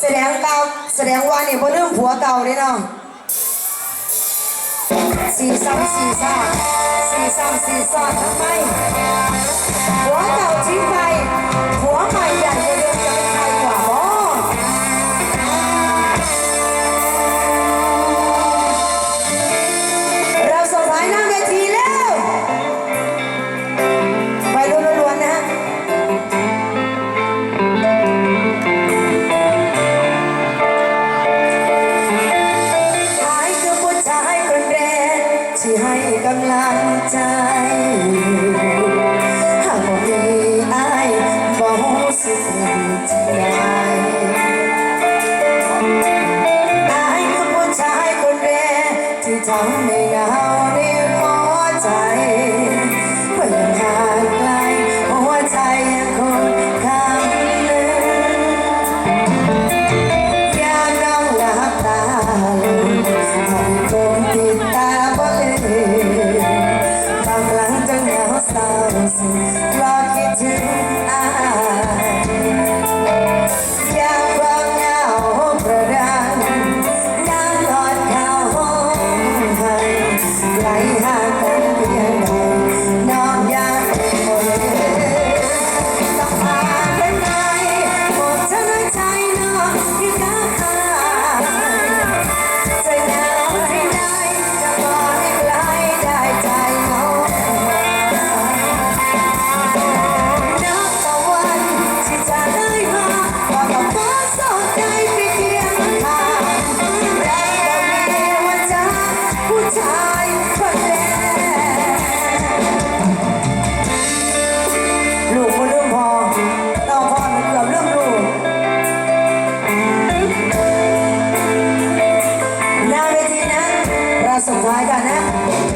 แสดงเก่าแสดงว่าเนี่ยบ่เรื่องผัวเก่าเด้เนาะสี่ซ้ำสีซ่าสี่ซ้ำสีซ้านทำไมผัวเก่าทิ้งไป กำลังใจหากบอกมีอายบอกสิสิ่งที่ไหอายคือผู้ชายคนแรกที่ทำให้เราได้ เศร้าสุดรักคิดถึงอา สุดท้ายกันนะ